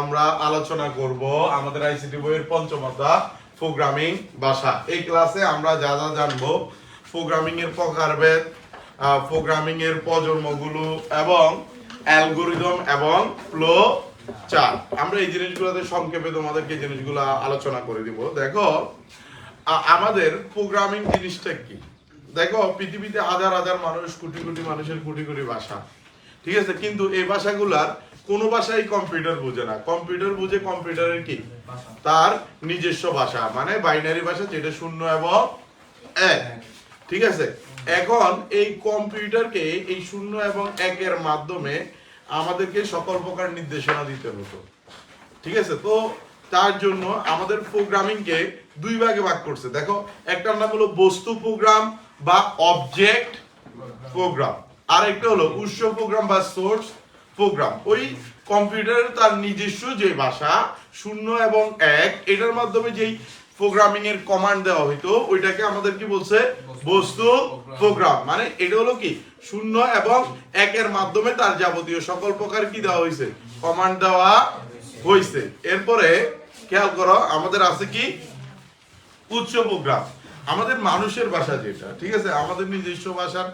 আমরা আলোচনা করব আমাদের আইসিটি বইয়ের পঞ্চম অধ্যায় প্রোগ্রামিং ভাষা। এই ক্লাসে আমরা যা যা জানব প্রোগ্রামিং এর প্রকারভেদ প্রোগ্রামিং এর প্রজন্মগুলো এবং অ্যালগোরিদম এবং ফ্লো চার্ট আমরা এই জিনিসগুলোতে সংক্ষেপে তোমাদেরকে জিনিসগুলো আলোচনা করে দিব। দেখো আমাদের প্রোগ্রামিং জিনিসটা কি? দেখো, পৃথিবীতে হাজার হাজার মানুষ, কোটি কোটি মানুষের কোটি কোটি ভাষা। ঠিক আছে? কিন্তু এই ভাষাগুলার কোনো ভাষাই কম্পিউটার বুঝে না। কম্পিউটার বুঝে কম্পিউটারের কি? তার নিজস্ব ভাষা মানে বাইনারি ভাষা যেটা শূন্য এবং এক। ঠিক আছে? এখন এই কম্পিউটারকে এই শূন্য এবং একের মাধ্যমে আমাদেরকে সকল প্রকার নির্দেশনা দিতে হতো। ঠিক আছে? তো তার জন্য আমাদের প্রোগ্রামিংকে দুই ভাগে ভাগ করছে। দেখো, একটার নাম হলো বস্তু প্রোগ্রাম বা অবজেক্ট প্রোগ্রাম আর একটা হলো উৎস প্রোগ্রাম বা সোর্স প্রোগ্রাম ওই কম্পিউটারের তার নিজস্ব যে ভাষা শূন্য এবং এক এটার মাধ্যমে যেই প্রোগ্রামিং এর কমান্ড দেওয়া হইতো ওইটাকে আমাদের কি বলছে? বস্তু প্রোগ্রাম মানে এটা হলো কি? শূন্য এবং একের মাধ্যমে তার যাবতীয় সকল প্রকার কি দেওয়া হয়েছে কমান্ড দেওয়া হয়েছে এরপরে খেয়াল করো আমাদের আছে কি? উচ্চ প্রোগ্রাম আমাদের মানুষের ভাষা যেটা ঠিক আছে? আমাদের নিজস্ব ভাষা আহ,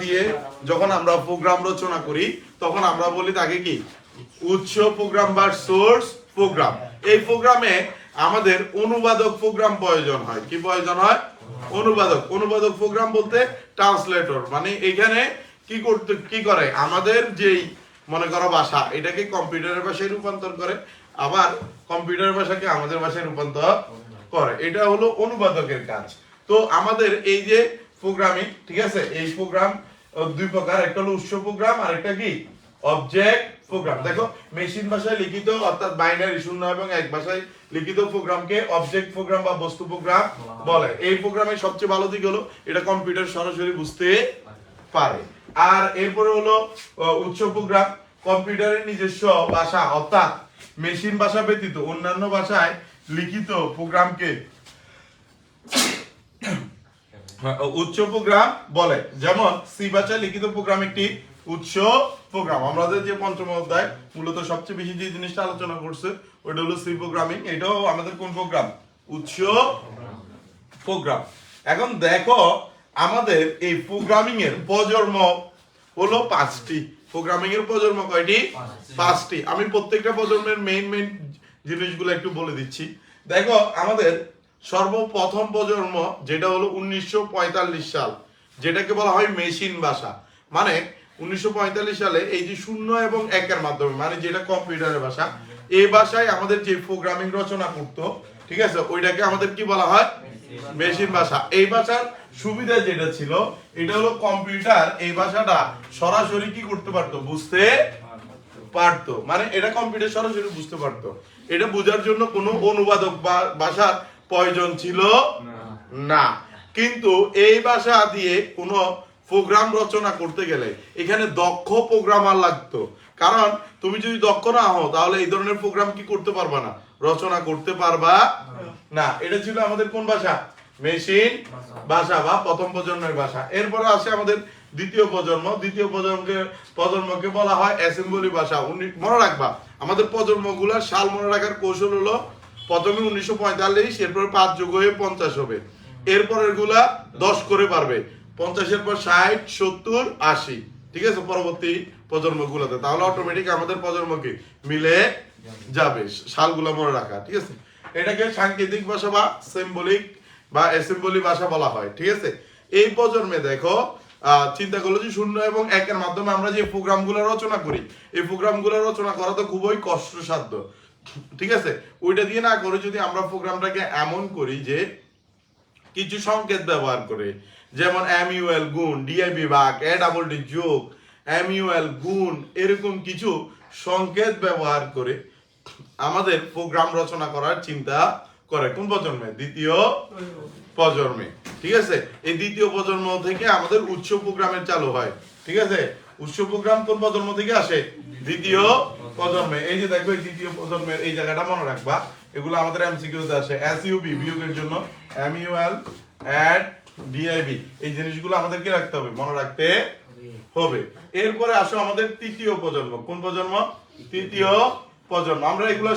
দিয়ে যখন আমরা প্রোগ্রাম রচনা করি, তখন আমরা বলি তাকে কি? উচ্চ প্রোগ্রাম বা সোর্স প্রোগ্রাম এই প্রোগ্রামে আমাদের অনুবাদক প্রোগ্রাম প্রয়োজন হয়। কি প্রয়োজন হয়? অনুবাদক। অনুবাদক প্রোগ্রাম বলতে ট্রান্সলেটর মানে এখানে কি করতে, কি করে? আমাদের যেই, মনে করো ভাষা, এটাকে কম্পিউটারের ভাষায় রূপান্তর করে, আবার কম্পিউটার ভাষাকে আমাদের ভাষায় রূপান্তর করে। এটা হলো অনুবাদকের কাজ। তো আমাদের এই যে প্রোগ্রামিং ঠিক আছে? এই প্রোগ্রাম দুই প্রকার একটা হলো উৎস প্রোগ্রাম আর একটা কি? অবজেক্ট প্রোগ্রাম দেখো মেশিন ভাষায় লিখিত অর্থাৎ বাইনারি শূন্য এবং এক ভাষায় লিখিত প্রোগ্রামকে অবজেক্ট প্রোগ্রাম বা বস্তু প্রোগ্রাম বলে এই প্রোগ্রামের সবচেয়ে ভালো দিক হলো এটা কম্পিউটার সরাসরি বুঝতে পারে। আর এরপরে হলো উৎস প্রোগ্রাম কম্পিউটারের নিজস্ব ভাষা অর্থাৎ মেশিন ভাষা ব্যতীত অন্যান্য ভাষায় লিখিত প্রোগ্রামকে উচ্চ প্রোগ্রাম বলে। যেমন সি ভাষায় লিখিত প্রোগ্রাম একটি উচ্চ প্রোগ্রাম। আমাদের যে পঞ্চম অধ্যায় মূলত সবচেয়ে বেশি যে জিনিসটা আলোচনা করছে ওটা হলো সি প্রোগ্রামিং। এটাও আমাদের কোন প্রোগ্রাম? উচ্চ প্রোগ্রাম। এখন দেখো আমাদের এই প্রোগ্রামিং এর প্রজন্ম হলো পাঁচটি। প্রোগ্রামিং এর প্রজন্ম কয়টি? পাঁচটি। আমি প্রত্যেকটা প্রজন্মের মেইন মেইন জিনিসগুলো একটু বলে দিচ্ছি। দেখো আমাদের সর্বপ্রথম প্রজন্ম, যেটা হলো উনিশশো পঁয়তাল্লিশ সাল, যেটাকে বলা হয় মেশিন ভাষা। মানে উনিশশো পঁয়তাল্লিশ সালে এই যে শূন্য এবং একের মাধ্যমে মানে যেটা কম্পিউটারের ভাষা এই ভাষায় আমাদের যে প্রোগ্রামিং রচনা করতো, ঠিক আছে, ওইটাকে আমাদের কি বলা হয়? মেশিন ভাষা। এই ভাষার সুবিধা যেটা ছিল, এটা হলো কম্পিউটার, এই ভাষাটা সরাসরি কি করতে পারতো? বুঝতে পারতো। মানে এটা কম্পিউটার সরাসরি বুঝতে পারতো। এটা বোঝার জন্য কোনো অনুবাদক বা ভাষার প্রয়োজন ছিল? না। কিন্তু এই ভাষা দিয়ে কোনো প্রোগ্রাম রচনা করতে গেলে এখানে দক্ষ প্রোগ্রামার লাগতো। কারণ তুমি যদি দক্ষ না হও তাহলে এই ধরনের প্রোগ্রাম কি করতে পারবা না? রচনা করতে পারবা না। এটা ছিল আমাদের কোন ভাষা? মেশিন ভাষা বা প্রথম প্রজন্মের ভাষা। এরপরে আসে আমাদের দ্বিতীয় প্রজন্ম। দ্বিতীয় প্রজন্মকে প্রজন্মকে বলা হয় অ্যাসেম্বলি ভাষা। উনি- মনে রাখবা আমাদের প্রজন্মগুলোর সাল মনে রাখার কৌশল হলো প্রথমে উনিশশো পঁয়তাল্লিশ, এরপর পাঁচ যুগ হয়ে পঞ্চাশ হবে। এরপরেরগুলা দশ করে পারবে পঞ্চাশের পর ষাট, সত্তর, আশি। ঠিক আছে? পরবর্তী প্রজন্মগুলোতে। তাহলে অটোমেটিক আমাদের প্রজন্মকে মিলে যাবে। সালগুলো মনে রাখা, ঠিক আছে? এটাকে সাংকেতিক ভাষা বা সিম্বলিক বা অ্যাসেম্বলি ভাষা বলা হয়, ঠিক আছে? এই প্রজন্মে দেখো চিন্তা করল যে শূন্য এবং একের মাধ্যমে আমরা যে প্রোগ্রামগুলো রচনা করি, এই প্রোগ্রামগুলো রচনা করা তো খুবই কষ্টসাধ্য। ঠিক আছে? ওইটা দিয়ে না করে যদি আমরা প্রোগ্রামটাকে এমন করি যে কিছু সংকেত ব্যবহার করে, যেমন এমইউএল গুণ ডিআইবি ভাগ এ ডাবল ডি যোগ এমইউএল গুণ, এরকম কিছু সংকেত ব্যবহার করে আমাদের প্রোগ্রাম রচনা করার চিন্তা করে কোন প্রজন্মে? দ্বিতীয় প্রজন্মে। ঠিক আছে? এই দ্বিতীয় প্রজন্ম থেকে আমাদের উচ্চ প্রোগ্রামের চালু হয়। ঠিক আছে? উচ্চ প্রোগ্রাম কোন প্রজন্ম থেকে আসে? দ্বিতীয় প্রজন্মে, এই যে দেখো এই দ্বিতীয় প্রজন্মের এই জায়গাটা মনে রাখবা, এগুলো আমাদের এমসিকিউতে আসে এসইউবি বিয়োগের জন্য এম এমইউএল অ্যাড ডিআইবি এই জিনিসগুলো আমাদেরকে রাখতে হবে, মনে রাখতে হবে। এরপরে আসো আমাদের তৃতীয় প্রজন্ম। কোন প্রজন্ম? তৃতীয় প্রজন্ম। আমরা এগুলো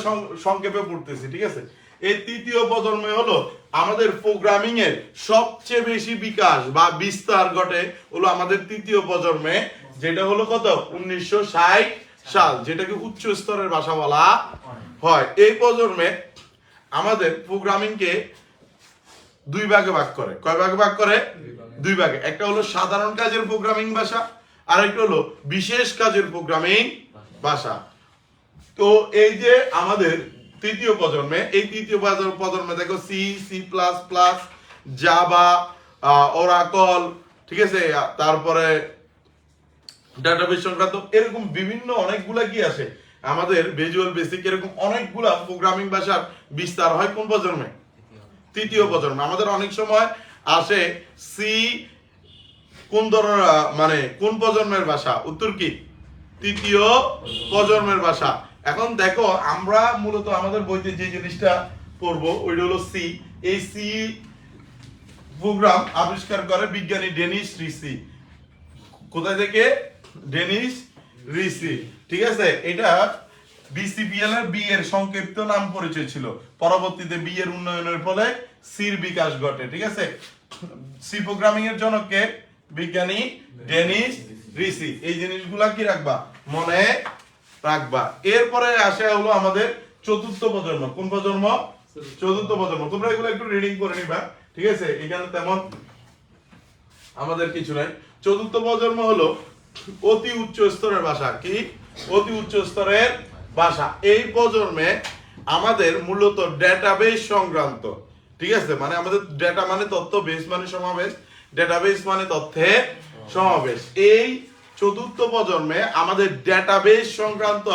সংক্ষেপে পড়তেছি, ঠিক আছে? এই তৃতীয় প্রজন্মে হলো আমাদের প্রোগ্রামিং এর সবচেয়ে বেশি বিকাশ বা বিস্তার ঘটে হলো আমাদের তৃতীয় প্রজন্মে, যেটা হলো কত? উনিশশো ষাট সাল যেটাকে উচ্চ স্তরের ভাষা বলা হয়। এই প্রজন্মে আমাদের প্রোগ্রামিং কে দুই ভাগে ভাগ করে। কয় ভাগে ভাগ করে? দুই ভাগে। একটা হলো সাধারণ কাজের প্রোগ্রামিং ভাষা আর একটা হলো বিশেষ কাজের প্রোগ্রামিং ভাষা। তো এই যে আমাদের তৃতীয় প্রজন্মে, এই তৃতীয় প্রজন্মে দেখো C C plus plus Java Oracle ঠিক আছে? তারপরে ডাটাবেস সংক্রান্ত এরকম বিভিন্ন অনেকগুলা কি আছে? আমাদের ভিজুয়াল বেসিক এরকম অনেকগুলা প্রোগ্রামিং ভাষার বিস্তার হয় কোন প্রজন্মে? তৃতীয় প্রজন্মে। আমাদের অনেক সময় আসে সি কোন ধরনের মানে কোন প্রজন্মের ভাষা? উত্তর কি? তৃতীয় প্রজন্মের ভাষা। এখন দেখো, আমরা মূলত আমাদের বইতে যে জিনিসটা পড়ব, ওইটা হলো সি এই সি প্রোগ্রাম আবিষ্কার করে বিজ্ঞানী ডেনিস রিসি। কোথায় থেকে? Dennis Ritchie. ঠিক আছে? এটা বিসিপিএল এর বি এর সংক্ষিপ্ত নাম পরিচয় ছিল। পরবর্তীতে বি এর উন্নয়নের ফলে সির বিকাশ ঘটে, ঠিক আছে? সি প্রোগ্রামিং এর জনককে বিজ্ঞানী ডেনিস রিসি। এই জিনিসগুলা কি রাখবা? মনে রাখবা। এরপরে আসে হলো আমাদের চতুর্থ প্রজন্ম। কোন প্রজন্ম? চতুর্থ প্রজন্ম। তোমরা এগুলো একটু রিডিং করে নিবা, ঠিক আছে? এখানে তেমন আমাদের কিছু নাই। চতুর্থ প্রজন্ম হলো অতি উচ্চ স্তরের ভাষা কি? অতি উচ্চ স্তরের ভাষা। এই প্রজন্মে আমাদের মূলত ডেটাবেস সংক্রান্ত, ঠিক আছে? মানে আমাদের ডেটা মানে তথ্য বেস মানে সমাবেশ ডেটাবেস মানে তথ্যের সমাবেশ। এই চতুর্থ প্রজন্মে আমাদের ডেটাবেস সংক্রান্ত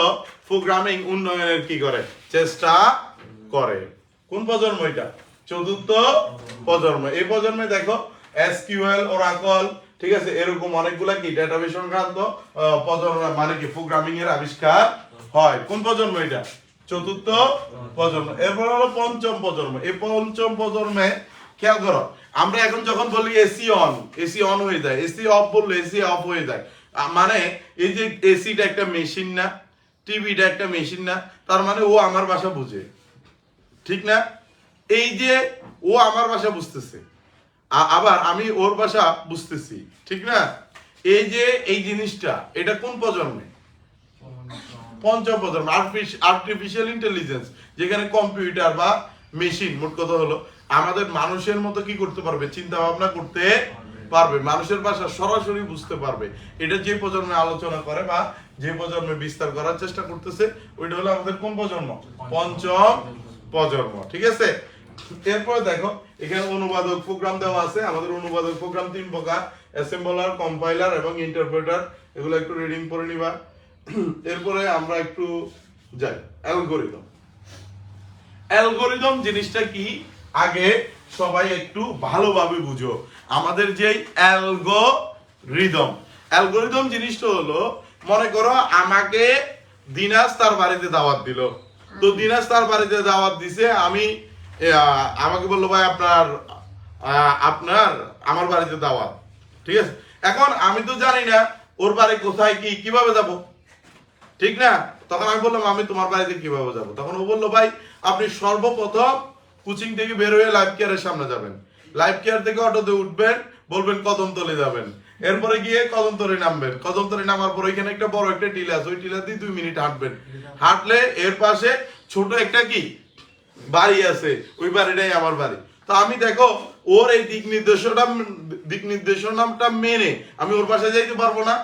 প্রোগ্রামিং উন্নয়নের কি করে? চেষ্টা করে। কোন প্রজন্ম এটা? চতুর্থ প্রজন্ম। এই প্রজন্মে দেখো, এসকিউএল, ওরাকল ঠিক আছে, এরকম অনেকগুলা কি ডেটাবেস সংক্রান্ত মানে কি প্রোগ্রামিং এর আবিষ্কার হয়। কোন প্রজন্ম এটা? চতুর্থ প্রজন্ম। এরপর হলো পঞ্চম প্রজন্ম। এই পঞ্চম প্রজন্মে খেয়াল করো, আমরা এখন যখন বলি এসি অন এসি অন হয়ে যায় এসি অফ বললে এসি অফ হয়ে যায়। মানে এই যে এসিটা একটা মেশিন না টিভিটা একটা মেশিন না, তার মানে ও আমার ভাষা বুঝে। ঠিক না? এই যে ও আমার ভাষা বুঝতেছে। আবার আমি ওর ভাষা বুঝতেছি, ঠিক না? এই যে এই জিনিসটা, এটা কোন প্রজন্মে? পঞ্চম প্রজন্ম আর্টিফিশিয়াল ইন্টেলিজেন্স যেখানে কম্পিউটার বা মেশিন মোট কথা হলো, আমাদের মানুষের মতো কি করতে পারবে? চিন্তা ভাবনা করতে পারবে, মানুষের ভাষা সরাসরি বুঝতে পারবে। এটা যে প্রজন্মে আলোচনা করে বা যে প্রজন্মে বিস্তার করার চেষ্টা করতেছে, ওইটা হলো আমাদের কোন প্রজন্ম? পঞ্চম প্রজন্ম, ঠিক আছে? এরপরে দেখো, এখানে অনুবাদক প্রোগ্রাম দেওয়া আছে। আমাদের অনুবাদক প্রোগ্রাম তিন প্রকার অ্যাসেম্বলার কম্পাইলার এবং ইন্টারপ্রেটার এগুলো একটু রিডিং করে নিবা। এরপরে আমরা একটু যাই। অ্যালগোরিদম অ্যালগোরিদম জিনিসটা কি? আগে সবাই একটু ভালোভাবে বুঝো। আমাদের যে অ্যালগোরিদম অ্যালগোরিদম জিনিসটা হলো, মনে করো আমাকে দিনাজ তার বাড়িতে দাওয়াত দিল। তো দিনাজ তার বাড়িতে দাওয়াত দিছে, আমি আমাকে বলল, ভাই, আপনার আপনার, আমার বাড়িতে দাওয়াত। ঠিক আছে? এখন আমি তো জানি না ওর বাড়ি কোথায়, কি, কীভাবে যাব। ঠিক না? তখন আমি বললাম, আমি তোমার বাড়িতে কীভাবে যাব? তখন ও বলল, ভাই, আপনি সর্বপ্রথম কোচিং থেকে বের হয়ে লাইফ কেয়ারের সামনে যাবেন। লাইফ কেয়ার থেকে অটোতে উঠবেন, বলবেন কদমতলি যাবেন। এরপরে গিয়ে কদমতলি নামবেন। কদমতলি নামার পর ওইখানে একটা বড় একটা টিলা আছে, ওই টিলা দিয়ে দুই মিনিট হাঁটবেন। হাঁটলে এর পাশে ছোট একটা কি? বাড়ি আছে, ওই বাড়িটাই আমার বাড়ি। তো আমি দেখো, ওর এই দিক নির্দেশনা, দিক নির্দেশনাটা মেনে আমি ওর পাশে যাইতে পারব না।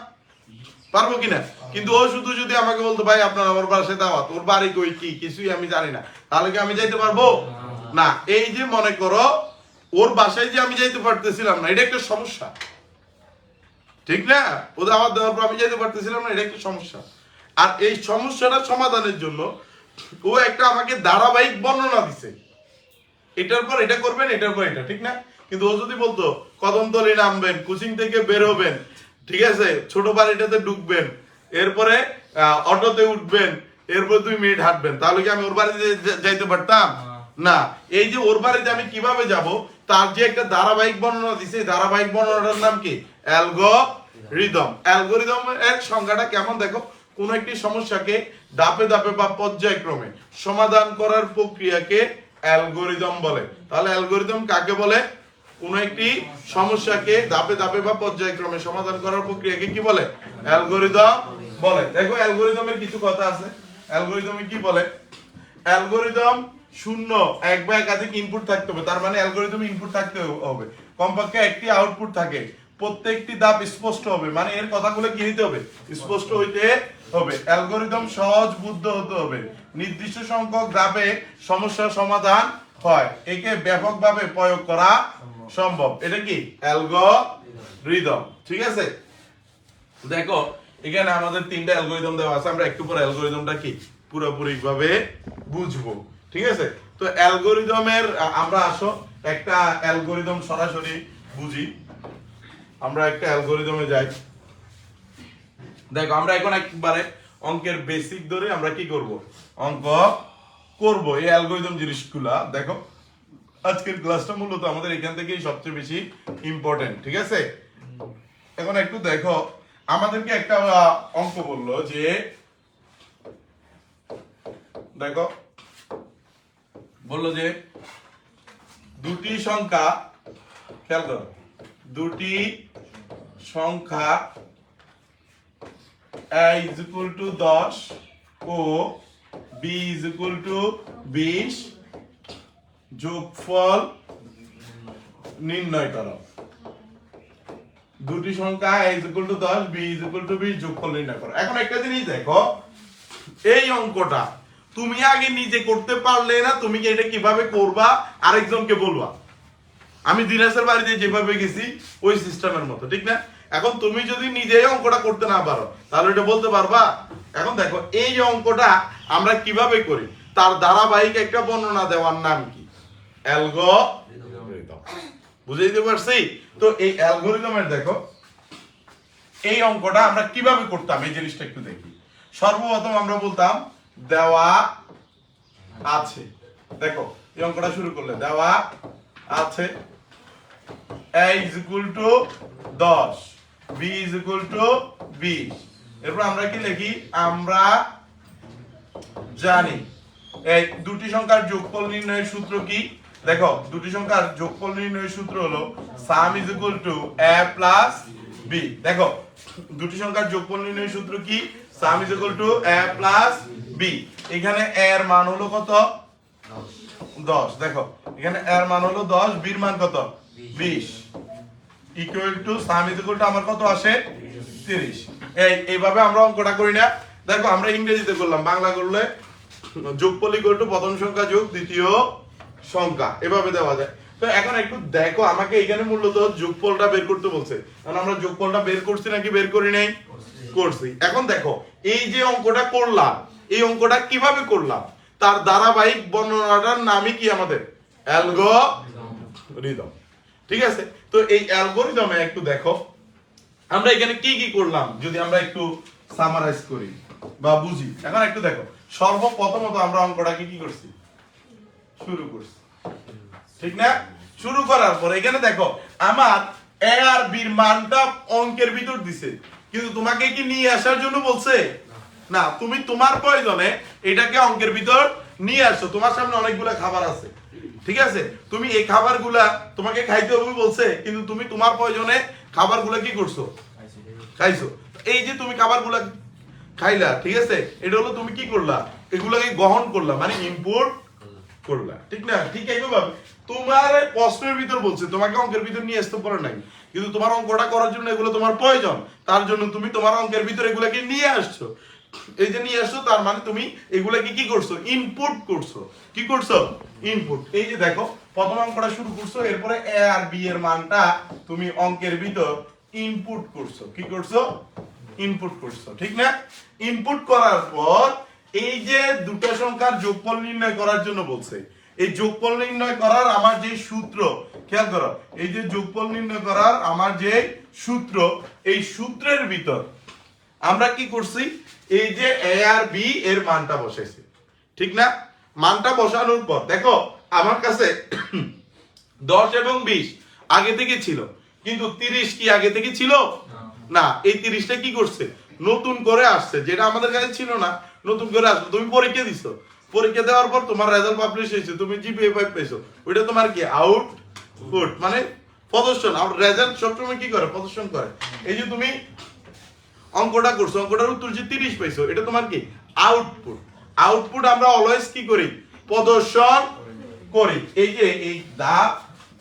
পারব কিনা? কিন্তু ও শুধু যদি আমাকে বলতো, ভাই, আপনার আমার বাসায় দাওয়াত, ওর বাড়ি কই, কি? কিছুই আমি জানি না। তাহলে কি আমি যাইতে পারব? না, এই যে মনে করো, ওর বাসায় যে আমি যাইতে পারতেছিলাম না, এটা একটা সমস্যা। ঠিক না? ও দাওয়াত দেওয়ার পর আমি যাইতে পারতেছিলাম না, এটা একটা সমস্যা। আর এই সমস্যাটা সমাধানের জন্য ও একটা আমাকে ধারাবাহিক বর্ণনা দিছে। এটার পর এটা করবেন এটার পর এটা ঠিক না? কিন্তু ও যদি বলতো কদমতলি নামবেন কোচিং থেকে বের হবেন ঠিক আছে? ছোট বাড়িটাতে ঢুকবেন এরপরে অটোতে উঠবেন এরপর দুই মিনিট হাঁটবেন তাহলে কি আমি ওর বাড়িতে যাইতে পারতাম? না। এই যে ওর বাড়িতে আমি কীভাবে যাব? তার যে একটা ধারাবাহিক বর্ণনা দিছে ধারাবাহিক বর্ণনাটার নাম কি? অ্যালগোরিদম। অ্যালগোরিদম এর সংজ্ঞাটা কেমন? দেখো কোন একটি সমস্যাকে ধাপে ধাপে বা পর্যায়ক্রমে সমাধান করার প্রক্রিয়াকে অ্যালগোরিদম বলে। তাহলে অ্যালগোরিদম কাকে বলে? কোন একটি সমস্যাকে ধাপে ধাপে বা পর্যায়ক্রমে সমাধান করার প্রক্রিয়াকে কি বলে? অ্যালগোরিদম বলে। দেখো, অ্যালগোরিদমের কিছু কথা আছে। অ্যালগোরিদমে কি বলে? অ্যালগোরিদম শূন্য, এক বা একাধিক ইনপুট থাকতে হবে। তার মানে অ্যালগোরিদম ইনপুট থাকতে হবে। কমপক্ষে একটি আউটপুট থাকে। প্রত্যেকটি ধাপ স্পষ্ট হবে। মানে এর কথাগুলো কি হইতে হবে? স্পষ্ট হইতে হবে। অ্যালগোরিদম সহজ বুদ্ধ হতে হবে। নির্দিষ্ট সংখ্যক ধাপে সমস্যার সমাধান হয়। একে ব্যাপকভাবে প্রয়োগ করা সম্ভব। এটা কি? অ্যালগোরিদম। ঠিক আছে? দেখো, এখানে আমাদের তিনটা অ্যালগোরিদম দেওয়া আছে। আমরা একটু পরে অ্যালগোরিদমটা কি? পুরোপুরি ভাবে বুঝব। ঠিক আছে? তো অ্যালগোরিদমের আমরা আসো। একটা অ্যালগোরিদম সরাসরি বুঝি। আমরা একটা অ্যালগোরিদমে যাই। দেখো, আমরা এখন একবারে অঙ্কের বেসিক ধরে আমরা কি করব? অঙ্ক করব। এই অ্যালগোরিদম জিনিসগুলা, দেখো, আজকের ক্লাসটা মূলত আমাদের এখান থেকেই সবচেয়ে বেশি ইম্পর্টেন্ট ঠিক আছে? এখন একটু দেখো, আমাদেরকে একটা অঙ্ক বলল যে, দেখো, বলল যে, দুটি সংখ্যা, খেয়াল করো দুটি সংখ্যা a is equal to দশ ও b is equal to বিশ যোগফল নির্ণয় করো। দুটি সংখ্যা a is equal to দশ, b is equal to বিশ যোগফল নির্ণয় করো। এখন একটা জিনিস দেখো, এই অঙ্কটা তুমি আগে নিজে করতে পারলে না, তুমি এটা কীভাবে করবা? আরেকজনকে বলবা। আমি দিনাসের বাড়িতে যেভাবে গেছি, ওই সিস্টেমের মতো, ঠিক না? এখন তুমি যদি নিজেই অঙ্কটা করতে না পারো, তাহলে এটা বলতে পারবা? এখন দেখো, এই অঙ্কটা আমরা কীভাবে করি? তার ধারাবাহিক একটা বর্ণনা দেওয়ার নাম কি? অ্যালগোরিদম। বুঝাইতে পারছি? তো এই অ্যালগোরিদমের দেখো, এই অঙ্কটা আমরা কীভাবে করতাম? এই জিনিসটা একটু দেখি। সর্বপ্রথম আমরা বলতাম, দেওয়া আছে। দেখো, এই অঙ্কটা শুরু করলে, দেওয়া আছে। 10 b is equal to 20 এরপর আমরা কি লিখি? আমরা জানি। এই দুটি সংখ্যার যোগফল নির্ণয়ের সূত্র কি? দেখো, দুটি সংখ্যার যোগফল নির্ণয়ের সূত্র হলো sum is equal to a plus b দেখো, দুটি সংখ্যার যোগফল নির্ণয়ের সূত্র কি? Sum is equal to a plus b এখানে এর মান হলো কত? দশ। দেখো, এখানে এর মান হলো দশ বির মান কত? বিশ। Equal to sum equal to আমার কত আসে? তিরিশ। এই, এইভাবে আমরা অঙ্কটা করি না। দেখো, আমরা ইংরেজিতে করলাম। বাংলা করলে যোগফল ইকুয়াল টু প্রথম সংখ্যা যোগ, দ্বিতীয় সংখ্যা। এভাবে দেওয়া যায়। তো এখন একটু দেখো, আমাকে এখানে মূলত যোগফলটা বের করতে বলছে। কারণ আমরা যোগফলটা বের করছি নাকি বের করি নাই? করছি। এখন দেখো, এই যে অঙ্কটা করলাম, এই অঙ্কটা কীভাবে করলাম? তার ধারাবাহিক বর্ণনাটার নামই কি আমাদের? অ্যালগোরিদম। ঠিক আছে? তো এই অ্যালগোরিদমে একটু দেখো। আমরা এখানে কি কি করলাম, যদি আমরা একটু সামারাইজ করি বা বুঝি? এখন একটু দেখো। সর্বপ্রথমত আমরা অঙ্কটাকে কি করছি? শুরু করছি। ঠিক না? শুরু করার পর এখানে দেখো, আমার এ আর বির মানটা অঙ্কের ভিতর দিছে। কিন্তু তোমাকে কি নিয়ে আসার জন্য বলছে? না, তুমি তোমার প্রয়োজনে এটাকে অঙ্কের ভিতর নিয়ে আসো। তোমার সামনে অনেকগুলো খাবার আছে। ঠিক আছে? তুমি এই খাবারগুলা তোমাকে খাইতে হবে বলছে কিন্তু তুমি তোমার প্রয়োজনে খাবারগুলা কি করছ? খাইছো। এই যে তুমি খাবারগুলা খাইলা ঠিক আছে? এটা হলো তুমি কি করলা? এগুলাকে গ্রহণ করলা মানে ইম্পোর্ট করলা ঠিক না? ঠিক এইভাবে তোমার প্রশ্নের ভিতর বলছে তোমাকে অঙ্কের ভিতর নিয়ে আসতে পারে নাই কিন্তু তোমার অঙ্কটা করার জন্য এগুলো তোমার প্রয়োজন। তার জন্য তুমি তোমার অঙ্কের ভিতর এগুলাকে নিয়ে আসছো। এই যে নিয়ে আসছো, তার মানে তুমি এগুলাকে কি করছ? ইনপুট করছ। কি করছ? ইনপুট এই যে দেখো, প্রথম অঙ্কটা শুরু করছ, এরপরে এ আর বি এর মানটা তুমি অঙ্কের ভিতর ইনপুট করছ। কি করছ? ইনপুট করছ, ঠিক না? ইনপুট করার পর এই যে দুটো সংখ্যার যোগফল নির্ণয় করার জন্য বলছে, এই যোগফল নির্ণয় করার আমার যে সূত্র, খেয়াল করো, এই যে যোগফল নির্ণয় করার আমার যে সূত্র, এই সূত্রের ভিতর আমরা কি করছি? এই যে এ আর বি এর মানটা বসাইছি। ঠিক না? মানটা বসানোর পর দেখো আমার কাছে দশ এবং বিশ আগে থেকে ছিল। কিন্তু তিরিশ কি আগে থেকে ছিল? না। এই তিরিশটা কি করছে? নতুন করে আসছে যেটা আমাদের কাছে ছিল না। নতুন করে আসছে তুমি পরীক্ষা দিছো। পরীক্ষা দেওয়ার পর তোমার রেজাল্ট পাবলিশ হয়েছে। তুমি জিপিএ ফাইভ পেয়েছ ওইটা তোমার কি? আউটপুট মানে প্রদর্শন। রেজাল্ট সবসময় কি করে? প্রদর্শন করে। এই যে তুমি অঙ্কটা করছ, অঙ্কটার উত্তর যে তিরিশ পাইছো। এটা তোমার কি? আউটপুট আউটপুট আমরা অলওয়েজ কি করি? প্রদর্শন করি। এই যে, এই দা,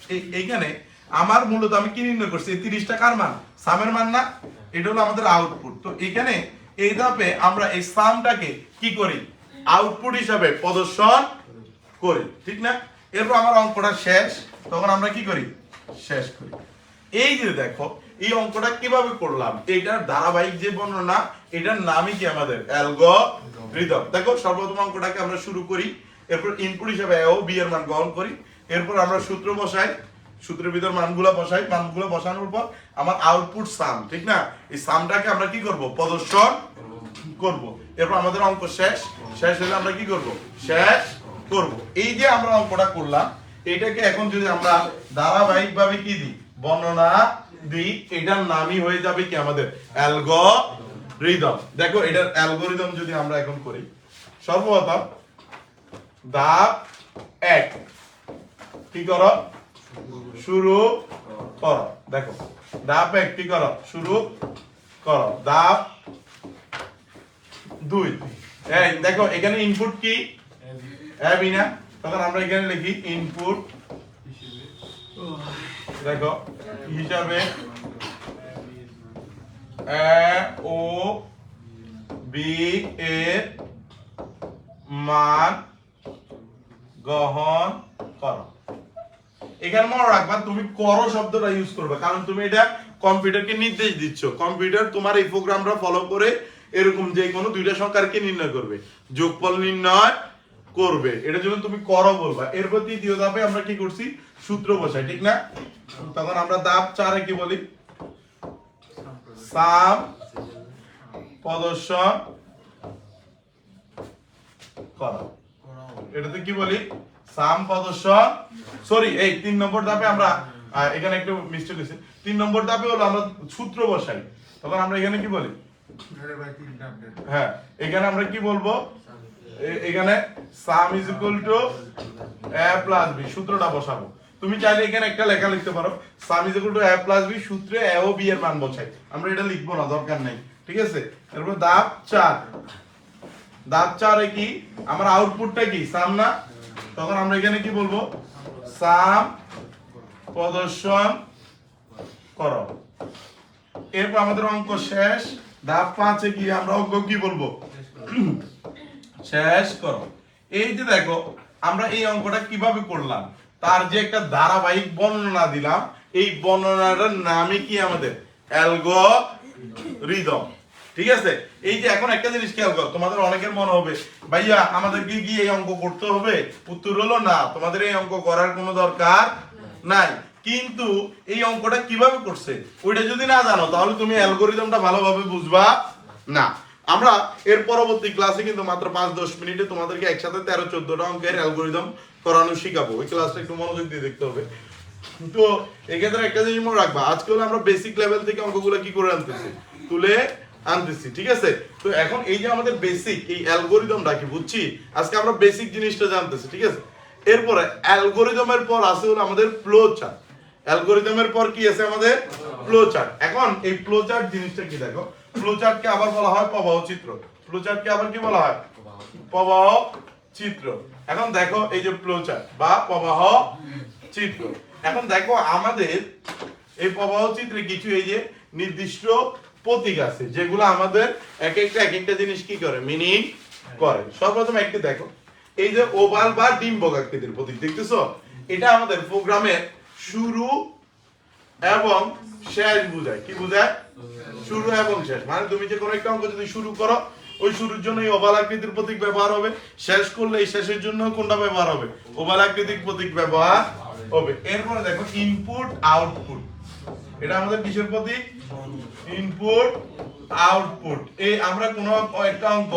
এই- এইখানে আমার মূলত আমি কি নির্ণয় করছি? এই তিরিশটা কার মান? সামের মান না? এটা হলো আমাদের আউটপুট তো এখানে এই ধাপে আমরা এই সামটাকে কি করি? আউটপুট হিসাবে প্রদর্শন করি। ঠিক না? এরপর আমার অঙ্কটা শেষ। তখন আমরা কি করি? শেষ করি। এই যে দেখো এই অঙ্কটা কীভাবে করলাম? এটার ধারাবাহিক যে বর্ণনা, এটার নামই কি আমাদের? অ্যালগরিদম। দেখো, সর্বপ্রথম অঙ্কটাকে আমরা শুরু করি, এরপর ইনপুট হিসাবে ও বি এর মান গ্রহণ করি, এরপর আমরা সূত্র বসাই, সূত্রের ভিতর মানগুলো বসাই, মানগুলো বসানোর পর আমার আউটপুট সাম ঠিক না? এই সামটাকে আমরা কি করব? প্রদর্শন করব। এরপর আমাদের অঙ্ক শেষ। শেষ হলে আমরা কি করব? শেষ করব। এই যে আমরা অঙ্কটা করলাম, এটাকে এখন যদি আমরা ধারাবাহিক ভাবে কি দিই? বর্ণনা দিই এটার নামই হয়ে যাবে কি আমাদের? অ্যালগরিদম। দেখো এটার অ্যালগরিদম যদি আমরা এখন করি সর্বপ্রথম ধাপ এক। কি করো? শুরু করো। দেখো ধাপ এক কি করো? শুরু করো। ধাপ দুই। এই দেখো এখানে ইনপুট কি? না। তখন আমরা এখানে লিখি ইনপুট দেখো হিসাবে এ ও বি এর মান গ্রহণ করো এখানে মনে রাখবা, তুমি করো শব্দটা ইউজ করবে, কারণ তুমি এটা কম্পিউটারকে নির্দেশ দিচ্ছ। কম্পিউটার তোমার এই প্রোগ্রামটা ফলো করে এরকম যে কোনো দুইটা সংখ্যাকে নির্ণয় করবে। যোগফল নির্ণয় করবে। এটার জন্য তুমি করো বলবা। এরপর তৃতীয় ধাপে আমরা কি করছি? সূত্র বসাই ঠিক না? তখন আমরা ধাপ চারে কি বলি? সাম প্রদর্শন করা। এটাতে কি বলি? সাম প্রদর্শন সরি এই তিন নম্বর ধাপে আমরা এখানে একটু মিস্টেক হয়েছে। তিন নম্বর ধাপে হলো আমরা সূত্র বসাই। তখন আমরা এখানে কি বলি? হ্যাঁ এখানে আমরা কি বলব? এখানে sum is equal to A plus B সূত্রটা বসাবো। তুমি চাইলে এখানে একটা লেখা লিখতে পারো। Sum is equal to A plus B সূত্রে এ ও বি এর মান বসাই। আমরা এটা লিখব না, দরকার নেই। ঠিক আছে? তারপর দাব চার। দাব চারে কি? আমার আউটপুটটা কি? সাম না? তখন আমরা এখানে কি বলব? সাম প্রদর্শন করো। এরপর আমাদের অঙ্ক শেষ। ধাপ পাঁচে কি? আমরা অঙ্ক কি বলব? শেষ করো। এই যে দেখো, আমরা এই অঙ্কটা কীভাবে করলাম? তার যে একটা ধারাবাহিক বর্ণনা দিলাম, এই বর্ণনাটার নামই কি আমাদের? অ্যালগরিদম। ঠিক আছে? এই যে এখন একটা জিনিস খেয়াল করো, তোমাদের অনেকের মনে হবে, ভাইয়া, আমাদেরকে কি এই অঙ্ক করতে হবে? উত্তর হলো, না, তোমাদের এই অঙ্ক করার কোনো দরকার নাই। কিন্তু এই অঙ্কটা কীভাবে করছে? ওইটা যদি না জানো, তাহলে তুমি অ্যালগোরিদমটা ভালোভাবে বুঝবা না। আমরা এর পরবর্তী ক্লাসে কিন্তু মাত্র পাঁচ দশ মিনিটে তোমাদেরকে একসাথে তেরো, চোদ্দটা অঙ্কের অ্যালগোরিদম করানো শিখাবো। ওই ক্লাসটা একটু মনোযোগ দিয়ে দেখতে হবে। তো এক্ষেত্রে একটা জিনিস মনে রাখবা, আজকে হলো আমরা বেসিক লেভেল থেকে অঙ্কগুলো কি করে আনতেছি? তুলে আনতেছি, ঠিক আছে? তো এখন এই যে আমাদের বেসিক এই অ্যালগোরিদমটা কি বুঝছি? আজকে আমরা বেসিক জিনিসটা জানতেছি, ঠিক আছে? এরপরে অ্যালগোরিদমের পর আছে হলো আমাদের ফ্লো চার্ট অ্যালগোরিদমের পর কি আছে আমাদের? ফ্লো চার্ট এখন এই ফ্লো চার্ট জিনিসটা কি দেখো? ফ্লো চার্টকে আবার বলা হয় প্রবাহ চিত্র। ফ্লো চার্টকে আবার কি বলা হয়? প্রবাহ চিত্র। এখন দেখো এই যে ফ্লো চার্ট বা প্রবাহ চিত্র। এখন দেখো আমাদের এই প্রবাহ চিত্রে কিছু এই যে নির্দিষ্ট প্রতীক আছে, যেগুলো আমাদের এক একটা এক একটা জিনিস কি করে? মিনিং করে। সর্বপ্রথম একটি দেখো। এই যে ওভাল বা ডিম্বক আকৃতির প্রতীক, দেখতেছো? এটা আমাদের প্রোগ্রামের শুরু এবং শেষ বুঝায়। কি বুঝায়? শুরু এবং শেষ। মানে তুমি যে কোনো একটা অঙ্ক যদি শুরু করো, ওই শুরুর জন্য এই ওভাল আকৃতির প্রতীক ব্যবহার হবে। শেষ করলে এই শেষের জন্য কোনটা ব্যবহার হবে? ওভাল আকৃতির প্রতীক ব্যবহার হবে। এরপরে দেখো ইনপুট আউটপুট এটা আমাদের কিসের প্রতীক? ইনপুট আউটপুট এই আমরা কোনো একটা অঙ্ক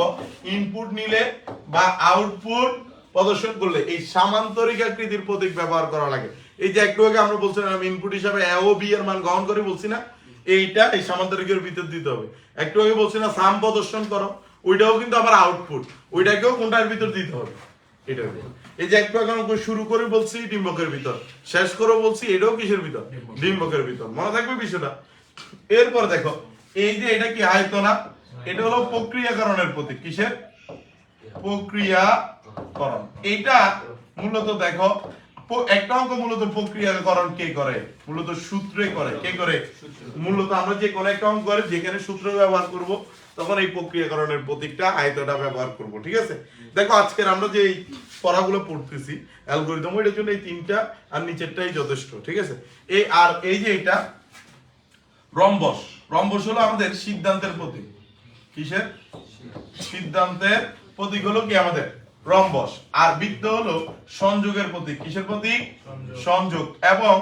ইনপুট নিলে বা আউটপুট প্রদর্শন করলে এই সামান্তরিক আকৃতির প্রতীক ব্যবহার করা লাগে। এই যে একটু আগে আমরা বলছিলাম ইনপুট হিসাবে এ ও বি এর মান গ্রহণ করে বলছি না এইটা এই সামান্তরিকের ভিতর দিতে হবে। একটু আগে বলছি না সাম প্রদর্শন করো ওইটাও কিন্তু আবার আউটপুট ওইটাকেও কোনটার ভিতর দিতে হবে? এটা এই যে একটু আগে শুরু করে বলছি ডিম্বকের ভিতর শেষ করে বলছি এটাও কিসের ভিতর? ডিম্বকের। ভিতর। মনে থাকবে বিষয়টা? এরপর দেখো এই যে এটা কি আয়তনা? এটা হলো প্রক্রিয়াকরণের প্রতীক কিসের? প্রক্রিয়াকরণ। এটা মূলত দেখো একটা অঙ্ক মূলত প্রক্রিয়াকরণ কে করে? মূলত সূত্রে করে। কে করে? মূলত আমরা যে কোনো একটা অঙ্ক করে, যেখানে সূত্র ব্যবহার করব, তখন এই প্রক্রিয়াকরণের প্রতীকটা আয়তটা ব্যবহার করব, ঠিক আছে? দেখো, আজকের আমরা যে পড়াগুলো পড়তেছি, অ্যালগোরিদম ওইটার জন্য এই তিনটা আর নিচেরটাই যথেষ্ট, ঠিক আছে? এই আর এই যে এটা, রম্বস। রম্বস হলো আমাদের সিদ্ধান্তের প্রতীক। কিসের? সিদ্ধান্তের প্রতীক হলো কি আমাদের? রম্বস। আর বৃত্ত হলো সংযোগের প্রতীক। কিসের প্রতীক? সংযোগ। এবং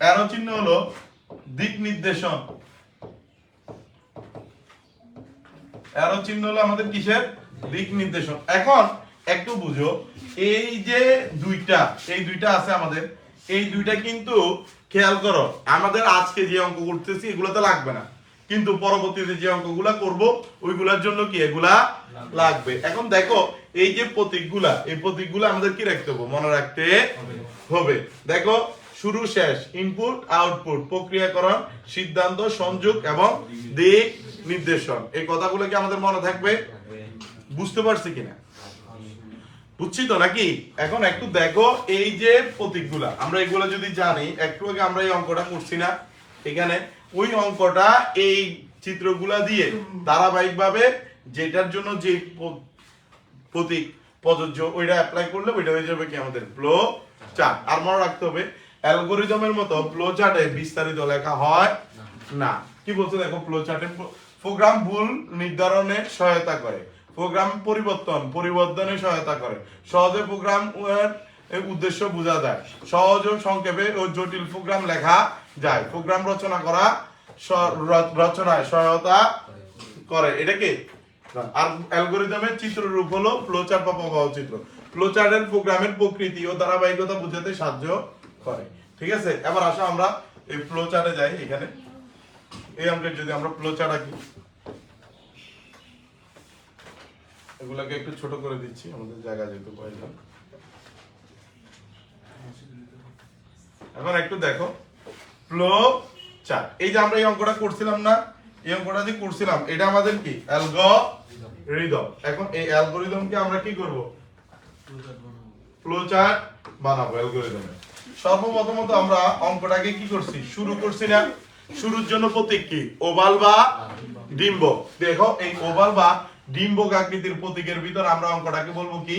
অ্যারো চিহ্ন হলো দিক নির্দেশন। অ্যারো চিহ্ন হলো আমাদের কিসের? দিক নির্দেশন। এখন একটু বুঝো এই যে দুইটা এই দুইটা আছে আমাদের। এই দুইটা কিন্তু খেয়াল করো আমাদের আজকে যে অঙ্ক করতেছি এগুলো তো লাগবে না। কিন্তু পরবর্তীতে যে অঙ্কগুলা করব, ওইগুলার জন্য কি এগুলা লাগবে? এখন দেখো, এই যে প্রতীকগুলা, এই প্রতীকগুলা আমাদের কি রাখতে হবে? মনে রাখতে হবে। দেখো, শুরু শেষ ইনপুট আউটপুট প্রক্রিয়াকরণ, সিদ্ধান্ত, সংযোগ এবং দিক নির্দেশন এই কথাগুলো কি আমাদের মনে থাকবে? বুঝতে পারছি কিনা? বুঝছি তো নাকি? এখন একটু দেখো, এই যে প্রতীকগুলা, আমরা এগুলো যদি জানি, একটু আগে আমরা এই অঙ্কটা করছি না, এখানে। ওই অঙ্কটা এই চিত্রগুলা দিয়ে ধারাবাহিকভাবে যেটার জন্য যে প্রতীক, প্রযোজ্য, ওইটা অ্যাপ্লাই করলে ওইটা হয়ে যাবে কি আমাদের ফ্লো চার্ট আর মনে রাখতে হবে অ্যালগোরিদমের মতো ফ্লো চার্টে বিস্তারিত লেখা হয় না। কি বলছে দেখো ফ্লো চার্টে প্রোগ্রাম ভুল নির্ধারণে সহায়তা করে। প্রোগ্রাম পরিবর্তন, পরিবর্তনে সহায়তা করে। সহজে প্রোগ্রাম উদ্দেশ্য বোঝা যায়। সহজ ও সংক্ষেপে ও জটিল প্রোগ্রাম লেখা যায় প্রোগ্রাম রচনা করা রচনায় সহায়তা করে। এটা কি? আর অ্যালগোরিদমের চিত্ররূপ হলো ফ্লোচার বা প্রবাহ চিত্র। ফ্লোচার্টের প্রোগ্রামের প্রকৃতি ও ধারাবাহিকতা বুঝাতে সাহায্য করে। ঠিক আছে? এবার আসো আমরা এই ফ্লোচার্টে যাই এখানে। এই অঙ্কের যদি আমরা ফ্লোচার্ট আঁকি। এগুলাকে একটু ছোট করে দিচ্ছি, আমাদের জায়গা যেহেতু প্রয়োজন এখন একটু দেখো। ফ্লো চার্ট এই যে আমরা এই অঙ্কটা করছিলাম না এই অঙ্কটা যে করছিলাম এটা আমাদের কি? অ্যালগোরিদম এখন এই অ্যালগোরিদমকে আমরা কি করব? ফ্লো চার্ট বানাবো অ্যালগোরিদমে সর্বপ্রথমত আমরা অঙ্কটাকে কি করছি? শুরু করছি না। শুরুর জন্য প্রতীক কি? ওভাল বা ডিম্ব। দেখো এই ওভাল বা ডিম্বক আকৃতির প্রতীকের ভিতর আমরা অঙ্কটাকে বলব কি?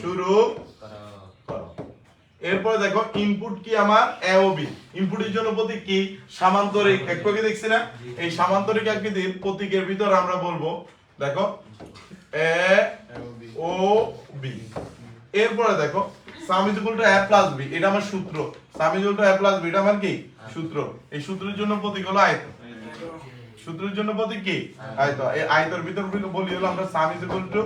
শুরু এরপরে দেখো ইনপুট কি আমার? এ ও বি ইনপুটের জন্য প্রতীক কি? সামান্তরিক। আগে দেখছি না? এই সামান্তরিক আকৃতির প্রতীকের ভিতর আমরা বলব, দেখো এ ও বি এরপরে দেখো sum is equal to a plus B এটা আমার সূত্র। Sum is equal to a plus B এটা আমার কি? সূত্র। এই সূত্রের জন্য প্রতীক হলো আয়ত। সূত্রের জন্য প্রতীক কি? আয়ত। এই আয়তের ভিতর বলি হলো আমরা sum to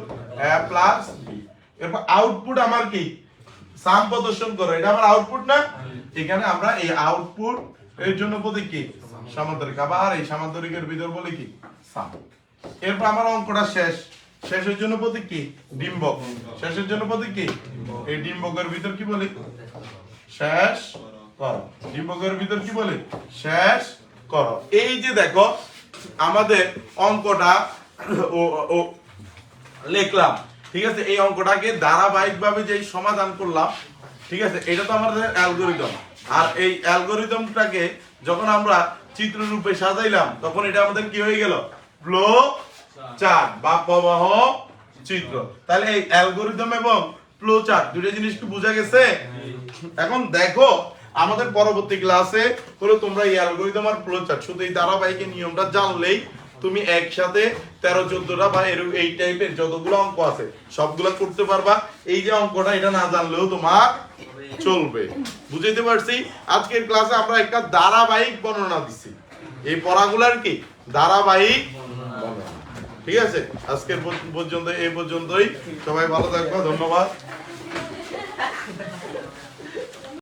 a plus B এরপর আউটপুট আমার কি? সাম প্রদর্শন করো এটা আমার আউটপুট না? এখানে আমরা এই আউটপুট এর জন্য প্রতীক কি? সামান্তরিক। আবার এই সামান্তরিকের ভিতর বলি কি? সাম এরপর আমার অঙ্কটা শেষ। শেষের জন্য প্রতীক কি? ডিম্বক শেষের জন্য প্রতীক কি? এই ডিম্বকের ভিতর কি বলি? শেষ কর। ডিম্বকের ভিতর কি বলি? শেষ কর। এই যে দেখো আমাদের অঙ্কটা ও লিখলাম। ঠিক আছে, এই অঙ্কটাকে ধারাবাহিকভাবে যে সমাধান করলাম, ঠিক আছে, এটা তো আমাদের অ্যালগোরিদম। আর এই অ্যালগোরিদমটাকে যখন আমরা চিত্ররূপে সাজাইলাম, তখন এটা আমাদের কি হয়ে গেল? ফ্লো চার্ট বা প্রবাহ চিত্র। তাহলে এই অ্যালগোরিদম এবং ফ্লো চার্ট দুটো জিনিস কি বোঝা গেছে? এখন দেখো, আমাদের পরবর্তী ক্লাসে হলো তোমরা এই অ্যালগোরিদম আর ফ্লো চার্ট, শুধু এই ধারাবাহিকের নিয়মটা জানলেই তুমি একসাথে তেরো, চোদ্দটা বা এরকম এই টাইপের যতগুলো অঙ্ক আছে, সবগুলো করতে পারবা। এই যে অঙ্কটা, এটা না জানলেও তোমার চলবে। বুঝাইতে পারছি? আজকের ক্লাসে আমরা একটা ধারাবাহিক বর্ণনা দিছি। এই পড়াগুলার কি? ধারাবাহিক ঠিক আছে? আজকের পর্যন্ত, এই পর্যন্তই। সবাই ভালো থাকবা, ধন্যবাদ।